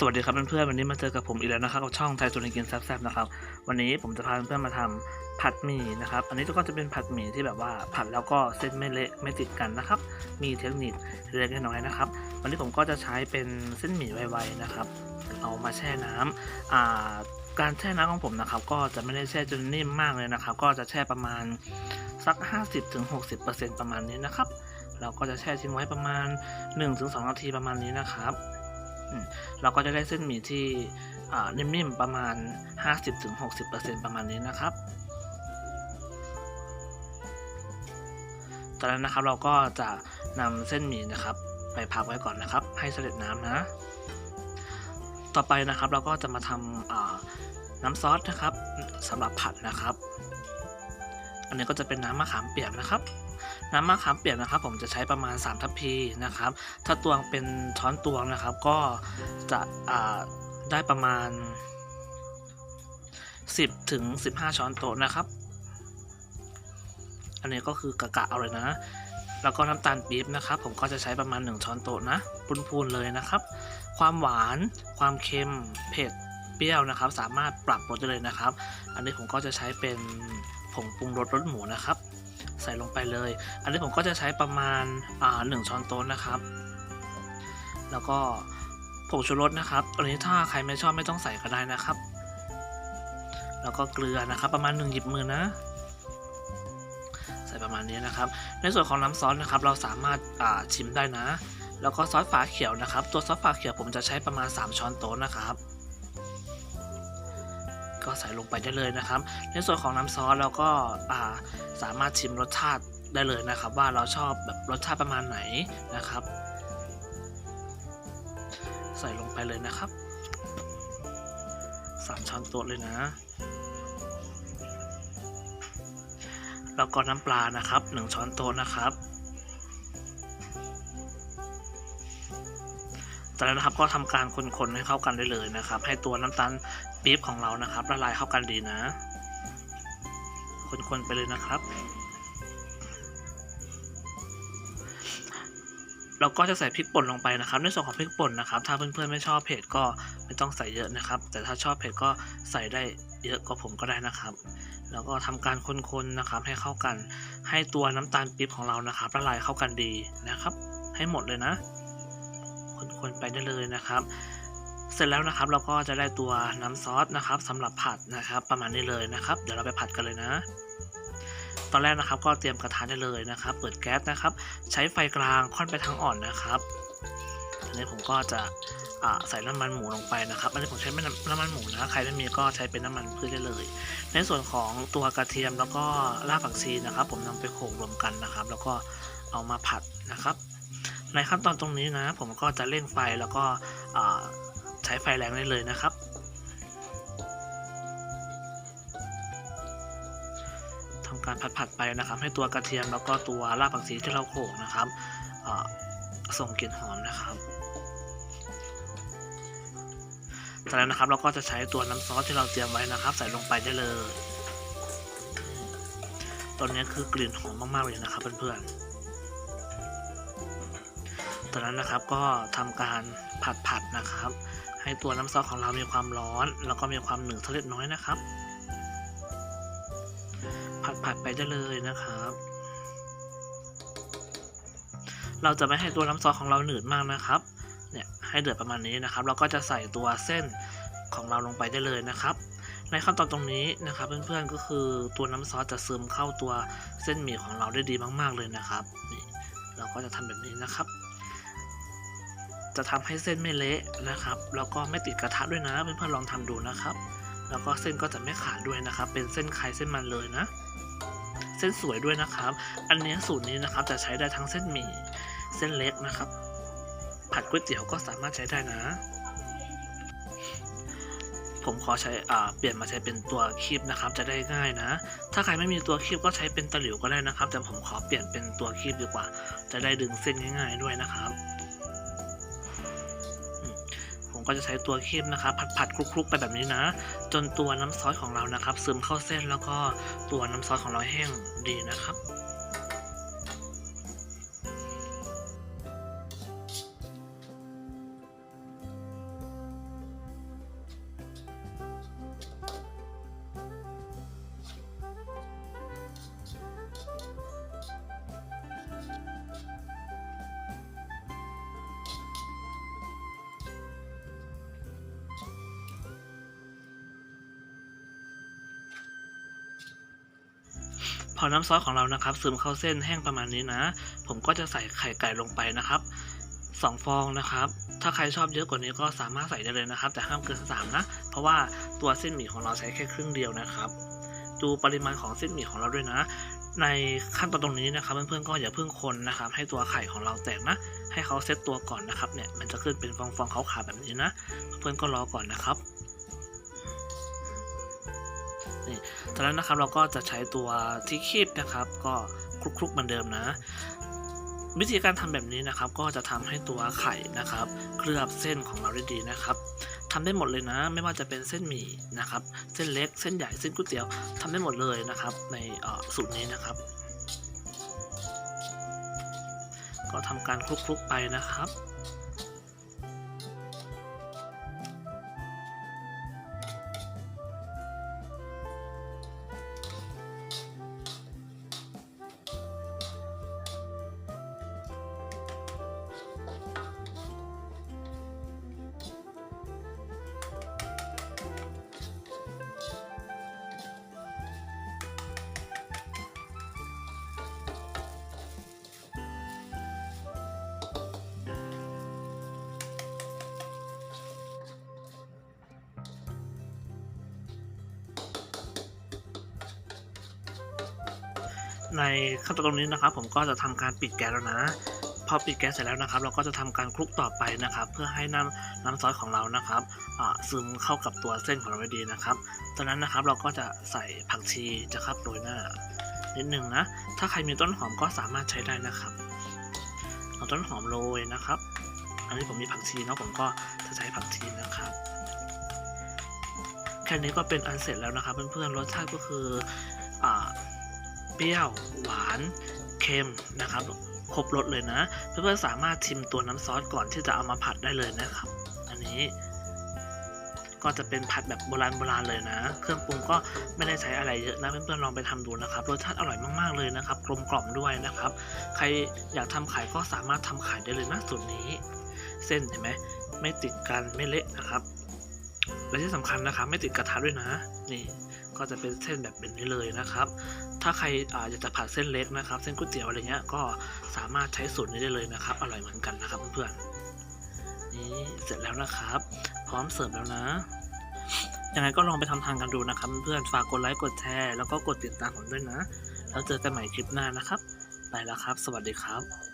สวัสดีครับเพื่อนๆวันนี้มาเจอกับผมอีกแล้วนะครับกับช่องไทยสุรินกินแซ่บๆนะครับ วันนี้ผมจะพาเพื่อนๆมาทำผัดหมี่นะครับ อันนี้ก็จะเป็นผัดหมี่ที่แบบว่าผัดแล้วก็เส้นไม่เละไม่ติดกันนะครับ มีเทคนิคเล็กน้อยนะครับ วันนี้ผมก็จะใช้เป็นเส้นหมี่ไวๆนะครับ เอามาแช่น้ำอ่าการแช่น้ำของผมนะครับ ก็จะไม่ได้แช่จนนิ่มมากเลยนะครับ ก็จะแช่ประมาณสัก 50-60%ประมาณนี้นะครับ เราก็จะแช่ทิ้งไว้ประมาณ 1-2 นาทีประมาณนี้นะครับ เราก็จะได้เส้นหมี่ที่นิ่มๆประมาณ 50-60%ประมาณนี้นะครับจากนั้นนะครับเราก็จะนำเส้นหมี่นะครับ ไปพักไว้ก่อนนะครับ ให้เสด็จน้ำนะ ต่อไปนะครับเราก็จะมาทำน้ำซอสนะครับสำหรับผัดนะครับ อันนี้ก็จะเป็นน้ำมะขามเปียกนะครับ น้ำมะขามเปียกนะครับ ผมจะใช้ประมาณ 3 ทัพพีนะครับ ถ้าตวงเป็นช้อนตวงนะครับ ก็จะได้ประมาณ 10ถึง15 ช้อนโต๊ะนะครับ อันนี้ก็คือกะกะเอาเลยนะ แล้วก็น้ำตาลปี๊บนะครับ ผมก็จะใช้ประมาณ 1 ช้อนโต๊ะนะพูนๆเลยนะครับ ความหวาน ความเค็ม เผ็ดเปรี้ยวนะครับ สามารถปรับรสได้เลยนะครับ อันนี้ผมก็จะใช้เป็นผงปรุงรสรสหมูนะครับ ใส่ลงไปเลย อันนี้ผมก็จะใช้ประมาณอ่าหนึ่งช้อนโต๊ะนะครับ แล้วก็ผงชูรสนะครับอันนี้ถ้าใครไม่ชอบไม่ต้องใส่ก็ได้นะครับ แล้วก็เกลือนะครับ ประมาณหนึ่งหยิบมือนะใส่ประมาณนี้นะครับ ในส่วนของน้ำซอสนะครับ เราสามารถอ่าชิมได้นะ แล้วก็ซอสฝาเขียวนะครับ ตัวซอสฝาเขียวผมจะใช้ประมาณ 3 ช้อนโต๊ะนะครับ ก็ใส่ลงไปได้เลยนะครับ ในส่วนของน้ำซอสเราก็าสามารถชิมรสชาติได้เลยนะครับ ว่าเราชอบแบบรสชาติประมาณไหนนะครับ ใส่ลงไปเลยนะครับสามช้อนโต๊ะเลยนะแล้วก็น้ำปลานะครับหนึ่งช้อนโต๊ะนะครับจากนั้นนะครับก็ทำการคนๆให้เข้ากันได้เลยนะครับ ให้ตัวน้ำตาล ปี๊บของเรานะครับละลายเข้ากันดีนะ คนๆไปเลยนะครับ เราก็จะใส่พริกป่นลงไปนะครับ ในส่วนของพริกป่นนะครับ ถ้าเพื่อนๆไม่ชอบเผ็ดก็ไม่ต้องใส่เยอะนะครับ แต่ถ้าชอบเผ็ดก็ใส่ได้เยอะกว่าผมก็ได้นะครับ แล้วก็ทำการคนๆนะครับให้เข้ากัน ให้ตัวน้ำตาลปี๊บของเรานะครับละลายเข้ากันดีนะครับ ให้หมดเลยนะ คนๆไปได้เลยนะครับ เสร็จแล้วนะครับเราก็จะได้ตัวน้ำซอสนะครับสำหรับผัดนะครับ ประมาณนี้เลยนะครับ เดี๋ยวเราไปผัดกันเลยนะ ตอนแรกนะครับก็เตรียมกระทะได้เลยนะครับ เปิดแก๊สนะครับ ใช้ไฟกลางค่อนไปทางอ่อนนะครับอันนี้ผมก็จะใส่น้ำมันหมูลงไปนะครับ อันนี้ผมใช้ไม่น้ำน้ำมันหมูนะใครไม่มีก็ใช้เป็นน้ำมันพืชได้เลย ในส่วนของตัวกระเทียมแล้วก็รากผักชีนะครับ ผมนำไปโขลกรวมกันนะครับ แล้วก็เอามาผัดนะครับ ในขั้นตอนตรงนี้นะ ผมก็จะเร่งไฟแล้วก็ ใช้ไฟแรงได้เลยนะครับ ทำการผัดๆไปนะครับ ให้ตัวกระเทียมแล้วก็ตัวรากผักชีที่เราโขลกนะครับส่งกลิ่นหอมนะครับจากนั้นนะครับเราก็จะใช้ตัวน้ำซอสที่เราเตรียมไว้นะครับ ใส่ลงไปได้เลย ตอนนี้คือกลิ่นหอมมากๆเลยนะครับเพื่อนๆจากนั้นนะครับก็ทำการผัดๆนะครับ ให้ตัวน้ำซอสของเรามีความร้อน แล้วก็มีความหนืดเล็กน้อยนะครับ ผัดผัดไปได้เลยนะครับ เราจะไม่ให้ตัวน้ำซอสของเราหนืดมากนะครับ เนี่ยให้เดือดประมาณนี้นะครับ เราก็จะใส่ตัวเส้นของเราลงไปได้เลยนะครับ ในขั้นตอนตรงนี้นะครับเพื่อนๆก็คือตัวน้ำซอสจะซึมเข้าตัวเส้นหมี่ของเราได้ดีมาก ๆเลยนะครับนี่เราก็จะทำแบบนี้นะครับ จะทำให้เส้นไม่เละนะครับ แล้วก็ไม่ติดกระทะด้วยนะเพื่อนๆลองทำดูนะครับ แล้วก็เส้นก็จะไม่ขาดด้วยนะครับ เป็นเส้นใครเส้นมันเลยนะ เส้นสวยด้วยนะครับ อันนี้สูตรนี้นะครับจะใช้ได้ทั้งเส้นหมี่เส้นเล็กนะครับ ผัดก๋วยเตี๋ยวก็สามารถใช้ได้นะ ผมขอใช้อ่าเปลี่ยนมาใช้เป็นตัวคีบนะครับ จะได้ง่ายนะ ถ้าใครไม่มีตัวคีบก็ใช้เป็นตะหลิวก็ได้นะครับ แต่ผมขอเปลี่ยนเป็นตัวคีบดีกว่า จะได้ดึงเส้นง่าย ๆด้วยนะครับ ก็จะใช้ตัวเค็มนะครับ ผัดๆคลุกๆ ไปแบบนี้นะ จนตัวน้ำซอสของเรานะครับ ซึมเข้าเส้นแล้วก็ตัวน้ำซอสของเราแห้งดีนะครับ พอน้ำซอสของเรานะครับ ซึมเข้าเส้นแห้งประมาณนี้นะ ผมก็จะใส่ไข่ไก่ลงไปนะครับสองฟองนะครับ ถ้าใครชอบเยอะกว่านี้ก็สามารถใส่ได้เลยนะครับ แต่ห้ามเกินสามนะ เพราะว่าตัวเส้นหมี่ของเราใช้แค่ครึ่งเดียวนะครับ ดูปริมาณของเส้นหมี่ของเราด้วยนะ ในขั้นตอนตรงนี้นะครับเพื่อนๆก็อย่าเพิ่งคนนะครับ ให้ตัวไข่ของเราแตกนะ ให้เขาเซตตัวก่อนนะครับเนี่ยมันจะขึ้นเป็นฟองๆขาวๆแบบนี้นะ เพื่อนๆก็รอก่อนนะครับ นี่จากนั้นนะครับเราก็จะใช้ตัวที่คีบนะครับ ก็คลุกๆเหมือนเดิมนะ วิธีการทำแบบนี้นะครับ ก็จะทำให้ตัวไข่นะครับ เคลือบเส้นของเราได้ดีนะครับทำได้หมดเลยนะ ไม่ว่าจะเป็นเส้นหมี่นะครับ เส้นเล็กเส้นใหญ่เส้นก๋วยเตี๋ยวทำได้หมดเลยนะครับ ในสูตรนี้นะครับ ก็ทำการคลุกๆไปนะครับ ในขั้นตอนตรงนี้นะครับ ผมก็จะทำการปิดแก๊สแล้วนะพอปิดแก๊สเสร็จแล้วนะครับ เราก็จะทำการคลุกต่อไปนะครับ เพื่อให้น้ำน้ำซอสของเรานะครับซึมเข้ากับตัวเส้นของเราได้ดีนะครับจากนั้นนะครับเราก็จะใส่ผักชีจะครับโรยหน้านิดหนึ่งนะ ถ้าใครมีต้นหอมก็สามารถใช้ได้นะครับเอาต้นหอมโรยนะครับ อันนี้ผมมีผักชีเนาะผมก็จะใช้ผักชีนะครับแค่นี้ก็เป็นอันเสร็จแล้วนะครับเพื่อนๆรสชาติก็คือ เปรี้ยว หวาน เค็มนะครับ ครบรสเลยนะ เพื่อนๆสามารถชิมตัวน้ำซอสก่อนที่จะเอามาผัดได้เลยนะครับ อันนี้ก็จะเป็นผัดแบบโบราณโบราณเลยนะ เครื่องปรุงก็ไม่ได้ใช้อะไรเยอะนะเพื่อนๆลองไปทำดูนะครับ รสชาติอร่อยมากๆเลยนะครับ กลมกล่อมด้วยนะครับ ใครอยากทำขายก็สามารถทำขายได้เลยนะสูตรนี้ เส้นเห็นไหมไม่ติดกันไม่เละนะครับ และที่สำคัญนะครับ ไม่ติดกระทะด้วยนะ นี่ก็จะเป็นเส้นแบบแบบนี้เลยนะครับ ถ้าใครออยากจะผัดเส้นเล็กนะครับ เส้นก๋วยเตี๋ยวอะไรเงี้ยก็สามารถใช้สูตรนี้ได้เลยนะครับ อร่อยเหมือนกันนะครับเพื่อนๆนี่เสร็จแล้วนะครับ พร้อมเสิร์ฟแล้วนะยังไงก็ลองไปทำทานกันดูนะครับเพื่อนๆฝากกดไลค์กดแชร์แล้วก็กดติดตามผมด้วยนะ แล้วเจอกันใหม่คลิปหน้านะครับ ไปแล้วครับ สวัสดีครับ